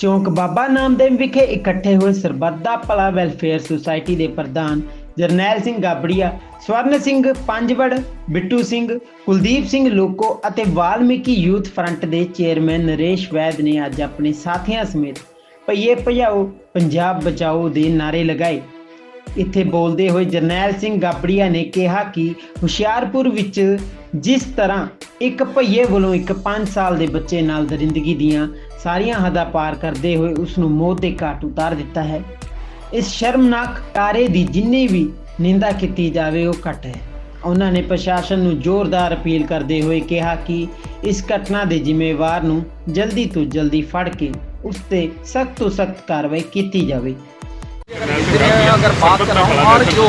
ਚੌਂਕ ਬਾਬਾ ਨਾਮਦੇਵ ਵਿਖੇ ਇਕੱਠੇ ਹੋਏ ਸਰਬੱਤ ਭਲਾ ਵੈਲਫੇਅਰ ਸੁਸਾਇਟੀ ਦੇ ਪ੍ਰਧਾਨ ਜਰਨੈਲ ਸਿੰਘ ਗਾਬੜੀਆ, ਸਵਰਨ ਸਿੰਘ ਪੰਜਵੜ, ਬਿੱਟੂ ਸਿੰਘ, ਕੁਲਦੀਪ ਸਿੰਘ ਲੋਕੋ ਅਤੇ ਵਾਲਮੀਕੀ ਯੂਥ ਫਰੰਟ ਦੇ ਚੇਅਰਮੈਨ ਨਰੇਸ਼ ਵੈਦ ਨੇ ਅੱਜ ਆਪਣੇ ਸਾਥੀਆਂ ਸਮੇਤ ਪਈਏ ਭਜਾਓ, ਪੰਜਾਬ ਬਚਾਓ ਦੇ ਨਾਰੇ ਲਗਾਏ। ਇੱਥੇ ਬੋਲਦੇ ਹੋਏ ਜਰਨੈਲ ਸਿੰਘ ਗਾਬੜੀਆ ਨੇ ਕਿਹਾ ਕਿ ਹੁਸ਼ਿਆਰਪੁਰ ਵਿੱਚ ਜਿਸ ਤਰ੍ਹਾਂ ਇੱਕ ਭਈਏ ਵੱਲੋਂ ਇੱਕ 5 ਸਾਲ ਦੇ ਬੱਚੇ ਨਾਲ ਦਰਿੰਦਗੀ ਦੀਆਂ ਸਾਰੀਆਂ ਹੱਦਾਂ ਪਾਰ ਕਰਦੇ ਹੋਏ ਉਸ ਨੂੰ ਮੌਤ ਦੇ ਘਾਟ ਉਤਾਰ ਦਿੱਤਾ ਹੈ। ਇਸ ਸ਼ਰਮਨਾਕ ਕਾਰੇ ਦੀ ਜਿੰਨੀ ਵੀ ਨਿੰਦਾ ਕੀਤੀ ਜਾਵੇ ਉਹ ਘੱਟ ਹੈ। ਉਹਨਾਂ ਨੇ ਪ੍ਰਸ਼ਾਸਨ ਨੂੰ ਜ਼ੋਰਦਾਰ ਅਪੀਲ ਕਰਦੇ ਹੋਏ ਕਿਹਾ ਕਿ ਇਸ ਘਟਨਾ ਦੇ ਜ਼ਿੰਮੇਵਾਰ ਨੂੰ ਜਲਦੀ ਤੋਂ ਜਲਦੀ ਫੜ ਕੇ ਉਸ ਤੇ ਸਖਤ ਤੋਂ ਸਖਤ ਕਾਰਵਾਈ ਕੀਤੀ ਜਾਵੇ। ਅਗਰ ਬਾਤ ਕਰਾਂ ਔਰ ਜੋ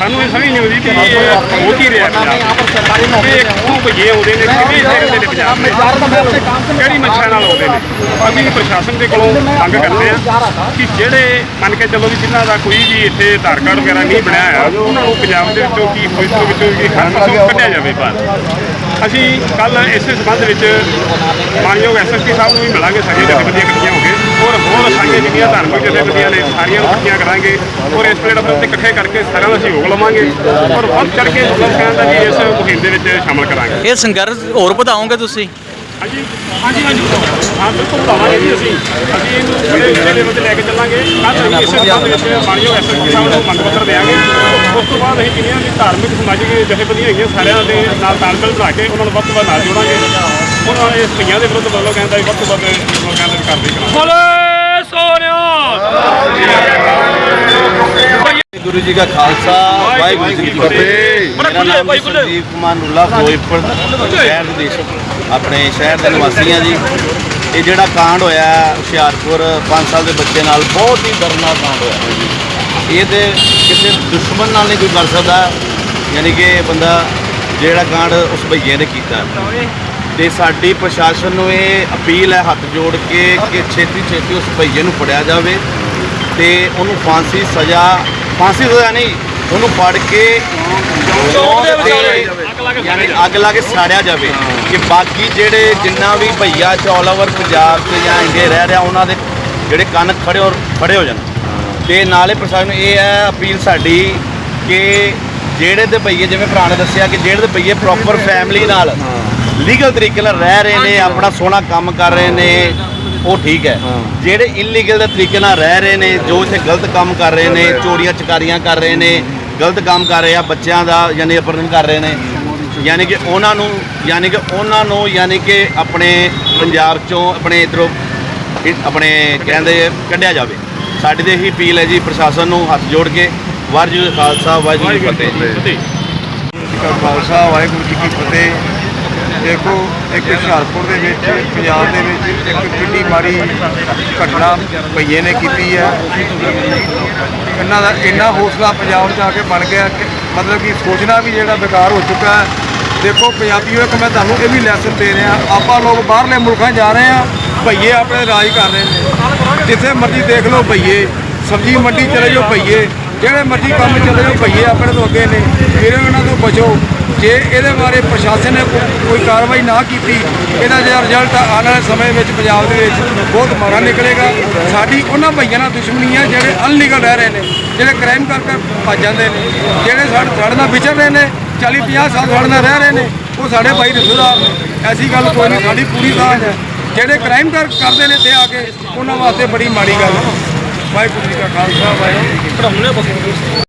ਸਾਨੂੰ ਇਹ ਸਮਝ ਨਹੀਂ ਆਉਂਦੀ ਵੀ ਇਹ ਹੋ ਕੀ ਰਿਹਾ ਪੰਜਾਬ ਇਹ ਕਿਉਂ ਭਈਏ ਆਉਂਦੇ ਨੇ ਕਿਵੇਂ ਇੱਥੇ ਨੇ ਪੰਜਾਬ ਦੇ ਕਿਹੜੀ ਮੱਛਾ ਨਾਲ ਆਉਂਦੇ ਨੇ? ਅਸੀਂ ਪ੍ਰਸ਼ਾਸਨ ਦੇ ਕੋਲੋਂ ਮੰਗ ਕਰਦੇ ਹਾਂ ਕਿ ਜਿਹੜੇ ਮੰਨ ਕੇ ਚੱਲੋ ਵੀ ਜਿਨ੍ਹਾਂ ਦਾ ਕੋਈ ਵੀ ਇੱਥੇ ਆਧਾਰ ਕਾਰਡ ਵਗੈਰਾ ਨਹੀਂ ਬਣਿਆ ਹੋਇਆ ਉਹਨਾਂ ਨੂੰ ਪੰਜਾਬ ਦੇ ਵਿੱਚੋਂ ਕੀ ਫਿਰੋਜ਼ਪੁਰ ਵਿੱਚੋਂ ਕੀ ਹਰ ਪਾਸੋਂ ਕੱਢਿਆ ਜਾਵੇ ਬਾਹਰ। ਅਸੀਂ ਕੱਲ ਇਸੇ ਸੰਬੰਧ ਵਿੱਚ ਮਾਨਯੋਗ ਐਸਐਸਪੀ ਸਾਹਿਬ ਨੂੰ ਵੀ ਮਿਲਾਂਗੇ, ਸਾਰੀਆਂ ਜਥੇਬੰਦੀਆਂ ਇਕੱਠੀਆਂ ਹੋ ਕੇ। ਔਰ ਹੋਰ ਸਾਰੀਆਂ ਜਿਹੜੀਆਂ ਧਾਰਮਿਕ ਜਥੇਬੰਦੀਆਂ ਨੇ, ਸਾਰੀਆਂ ਨੂੰ ਇਕੱਠੀਆਂ ਕਰਾਂਗੇ। ਔਰ ਇਸ ਪਲੇਟਫਾਰਮ ਤੇ ਇਕੱਠੇ ਕਰਕੇ ਸਾਰਿਆਂ ਦਾ ਸਹਿਯੋਗ ਲਵਾਂਗੇ। ਔਰ ਵੱਧ ਚੜ ਕੇ ਲੋਕਾਂ ਦਾ ਵੀ ਇਸ ਮੁਹਿੰਮ ਦੇ ਵਿੱਚ ਸ਼ਾਮਲ ਕਰਾਂਗੇ। ਇਹ ਸੰਘਰਸ਼ ਹੋਰ ਵਧਾਓਗੇ ਤੁਸੀਂ? ਹਾਂਜੀ ਹਾਂਜੀ ਹਾਂਜੀ। ਹਾਂ ਬਿਲਕੁਲ ਵਧਾਵਾਂਗੇ ਜੀ ਅਸੀਂ। ਅਸੀਂ ਇਹਨੂੰ ਬੜੇ ਉੱਚੇ ਲੈਵਲ ਤੇ ਲੈ ਕੇ ਚੱਲਾਂਗੇ। ਕੱਲ੍ਹ ਅਸੀਂ ਇਸੇ ਸੰਬੰਧ ਵਿੱਚ ਮਾਨਯੋਗ ਐਸਐਸਪੀ ਸਾਹਿਬ ਨੂੰ ਮੰਗ ਪੱਤਰ ਦੇਵਾਂਗੇ। ਉਸ ਤੋਂ ਬਾਅਦ ਅਸੀਂ ਜਿੰਨੀਆਂ ਵੀ ਧਾਰਮਿਕ ਸਮਾਜਿਕ ਜਥੇਬੰਦੀਆਂ ਹੈਗੀਆਂ ਸਾਰਿਆਂ ਦੇ ਨਾਲ ਤਾਲਮੇਲ ਬਣਾ ਕੇ ਉਹਨਾਂ ਨੂੰ ਵੱਧ ਤੋਂ ਵੱਧ ਨਾਲ ਜੋੜਾਂਗੇ। ਉਹਨਾਂ ਇਸ ਭਈਆਂ ਦੇ ਵਿਰੁੱਧ ਵੱਲੋਂ ਕਹਿੰਦਾ ਵੱਧ ਤੋਂ ਵੱਧ ਲੋਕਾਂ ਦੇ ਕਾਰਵਾਈ ਕਰਾਂਗੇ ਬੋਲੇ ਸੋਨਿਆ ਗੁਰੂ ਜੀ ਦਾ ਖਾਲਸਾ ਵਾਹਿਗੁਰੂ ਜੀ ਕੀ ਫਤਿਹ। ਮੇਰਾ ਨਾਮ ਜੀ ਸੰਦੀਪ ਕੁਮਾਰ ਨੂਲਾ ਫਿਰੋਜ਼ਪੁਰ ਸ਼ਹਿਰ ਦੇ ਦੇਸ਼। ਆਪਣੇ ਸ਼ਹਿਰ ਦੇ ਨਿਵਾਸੀ ਹਾਂ ਜੀ। ਇਹ ਜਿਹੜਾ ਕਾਂਡ ਹੋਇਆ ਹੁਸ਼ਿਆਰਪੁਰ 5 ਸਾਲ ਦੇ ਬੱਚੇ ਨਾਲ ਬਹੁਤ ਹੀ ਦਰਦਨਾਕ ਕਾਂਡ ਹੋਇਆ ਜੀ। ਇਹ ਤੇ ਕਿਸੇ ਦੁਸ਼ਮਣ ਨਾਲ ਨਹੀਂ ਕੋਈ ਕਰ ਸਕਦਾ। ਯਾਨੀ ਕਿ ਬੰਦਾ ਜਿਹੜਾ ਕਾਂਡ ਉਸ ਭਈਏ ਨੇ ਕੀਤਾ ਤੇ ਸਾਡੀ ਪ੍ਰਸ਼ਾਸਨ ਨੂੰ ਇਹ ਅਪੀਲ ਹੈ, ਹੱਥ ਜੋੜ ਕੇ ਕਿ ਛੇਤੀ ਛੇਤੀ ਉਸ ਭਈਏ ਨੂੰ ਫੜਿਆ ਜਾਵੇ ਤੇ ਉਹਨੂੰ ਫਾਂਸੀ ਸਜ਼ਾ ਫਾਂਸੀ ਸਜ਼ਾ ਨਹੀਂ ਉਹਨੂੰ ਫੜ ਕੇ ਚੌਂਕ ਦੇ ਯਾਨੀ ਅੱਗ ਲਾ ਕੇ ਸਾੜਿਆ ਜਾਵੇ। ਕਿ ਬਾਕੀ ਜਿਹੜੇ ਜਿੰਨਾ ਵੀ ਭਈਆ ਆਲ ਓਵਰ ਪੰਜਾਬ 'ਚ ਜਾਂ ਇੰਡੀਆ ਰਹਿ ਰਿਹਾ ਉਹਨਾਂ ਦੇ ਜਿਹੜੇ ਕੰਨ ਖੜੇ ਔਰ ਫੜੇ ਹੋ ਜਾਣ। ਤੇ ਨਾਲੇ ਪ੍ਰਸ਼ਾਸਨ ਨੂੰ ਇਹ ਹੈ ਅਪੀਲ ਸਾਡੀ ਕਿ ਜਿਹੜੇ ਤੇ ਭਈਏ ਜਿਵੇਂ ਭਰਾ ਨੇ ਦੱਸਿਆ ਕਿ ਜਿਹੜੇ ਤੇ ਭਈਏ ਪ੍ਰੋਪਰ ਫੈਮਿਲੀ ਨਾਲ ਲੀਗਲ ਤਰੀਕੇ ਨਾਲ ਰਹਿ ਰਹੇ ਨੇ ਆਪਣਾ ਸੋਹਣਾ ਕੰਮ ਕਰ ਰਹੇ ਨੇ ਉਹ ਠੀਕ ਹੈ। ਜਿਹੜੇ ਇਲੀਗਲ ਦੇ ਤਰੀਕੇ ਨਾਲ ਰਹਿ ਰਹੇ ਨੇ ਜੋ ਇੱਥੇ ਗਲਤ ਕੰਮ ਕਰ ਰਹੇ ਨੇ ਚੋਰੀਆਂ ਚਕਾਰੀਆਂ ਕਰ ਰਹੇ ਨੇ ਗਲਤ ਕੰਮ ਕਰ ਰਹੇ ਆ, ਬੱਚਿਆਂ ਦਾ ਯਾਨੀ ਅਪਹਰਨ ਕਰ ਰਹੇ ਨੇ। ਯਾਨੀ ਕਿ ਉਹਨਾਂ ਨੂੰ, ਯਾਨੀ ਕਿ ਉਹਨਾਂ ਨੂੰ, ਯਾਨੀ ਕਿ ਆਪਣੇ ਪੰਜਾਬ ਚੋਂ ਆਪਣੇ ਇਧਰੋਂ ਆਪਣੇ ਕਹਿੰਦੇ ਕੱਢਿਆ ਜਾਵੇ। ਸਾਡੀ ਤੇ ਇਹੀ ਅਪੀਲ ਹੈ ਜੀ ਪ੍ਰਸ਼ਾਸਨ ਨੂੰ ਹੱਥ ਜੋੜ ਕੇ, ਵਾਹਿਗੁਰੂ ਖਾਲਸਾ, ਵਾਹਿਗੁਰੂ ਜੀ ਫਤਿਹ ਜੀ। ਜੀ ਕਾ ਖਾਲਸਾ, ਵਾਹਿਗੁਰੂ ਜੀ ਕੀ ਫਤਿਹ। ਦੇਖੋ, ਇੱਕ ਹੁਸ਼ਿਆਰਪੁਰ ਦੇ ਵਿੱਚ, ਪੰਜਾਬ ਦੇ ਵਿੱਚ ਇੱਕ ਕਿੰਨੀ ਮਾੜੀ ਘਟਨਾ ਭਈਏ ਨੇ ਕੀਤੀ ਹੈ। ਇਹਨਾਂ ਦਾ ਇੰਨਾ ਹੌਸਲਾ ਪੰਜਾਬ 'ਚ ਆ ਕੇ ਬਣ ਗਿਆ ਕਿ ਮਤਲਬ ਕਿ ਸੋਚਣਾ ਵੀ ਜਿਹੜਾ ਬੇਕਾਰ ਹੋ ਚੁੱਕਾ ਹੈ। ਦੇਖੋ, ਪੰਜਾਬੀਓ, ਇੱਕ ਮੈਂ ਤੁਹਾਨੂੰ ਇਹ ਵੀ ਲੈਸਨ ਦੇ ਰਿਹਾ, ਆਪਾਂ ਲੋਕ ਬਾਹਰਲੇ ਮੁਲਕਾਂ 'ਚ ਜਾ ਰਹੇ ਆ ਭਈਏ ਆਪਣੇ ਰਾਜ ਕਰ ਰਹੇ ਨੇ। ਜਿੱਥੇ ਮਰਜ਼ੀ ਦੇਖ ਲਓ ਭਈਏ, ਸਬਜ਼ੀ ਮੰਡੀ ਚਲੇ ਜਾਓ ਭਈਏ, ਜਿਹੜੇ ਮਰਜ਼ੀ ਕੰਮ ਚਲੇ ਜਾਓ ਭਈਏ ਆਪਣੇ ਤੋਂ ਅੱਗੇ ਨੇ। ਫਿਰ ਉਹਨਾਂ ਤੋਂ ਬਚੋ। ਜੇ ਇਹਦੇ ਬਾਰੇ ਪ੍ਰਸ਼ਾਸਨ ਨੇ ਕੋਈ ਕਾਰਵਾਈ ਨਾ ਕੀਤੀ, ਇਹਦਾ ਜਿਹੜਾ ਰਿਜ਼ਲਟ ਆਉਣ ਵਾਲੇ ਸਮੇਂ ਵਿੱਚ ਪੰਜਾਬ ਦੇ ਵਿੱਚ ਬਹੁਤ ਮਾੜਾ ਨਿਕਲੇਗਾ। ਸਾਡੀ ਉਹਨਾਂ ਭਈਆਂ ਨਾਲ ਦੁਸ਼ਮਣੀ ਹੈ ਜਿਹੜੇ ਅਨਲੀਗਲ ਰਹਿ ਰਹੇ ਨੇ, ਜਿਹੜੇ ਕ੍ਰਾਈਮ ਕਰਕੇ ਭੱਜ ਜਾਂਦੇ ਨੇ, ਜਿਹੜੇ ਸਾਡੇ ਸਾਡੇ ਨਾਲ ਵਿਚਰ ਰਹੇ ਨੇ 40 50 ਸਾਲ ਸਾਡੇ ਨਾਲ ਰਹਿ ਰਹੇ ਨੇ, ਉਹ ਸਾਡੇ ਭਾਈ ਰਿਸ਼ਤੇਦਾਰ ਨੇ ਐਸੀ ਗੱਲ ਕੋਈ ਨਹੀਂ, ਸਾਡੀ ਪੂਰੀ ਸਾਂਝ ਹੈ। ਜਿਹੜੇ ਕ੍ਰਾਈਮ ਕਰ ਕਰਦੇ ਨੇ ਤੇ ਆ ਕੇ, ਉਹਨਾਂ ਵਾਸਤੇ ਬੜੀ ਮਾੜੀ ਗੱਲ ਹੈ। ਵਾਹਿਗੁਰੂ ਜੀ ਕਾ ਖਾਲਸਾ, ਵਾਹਿਗੁਰੂ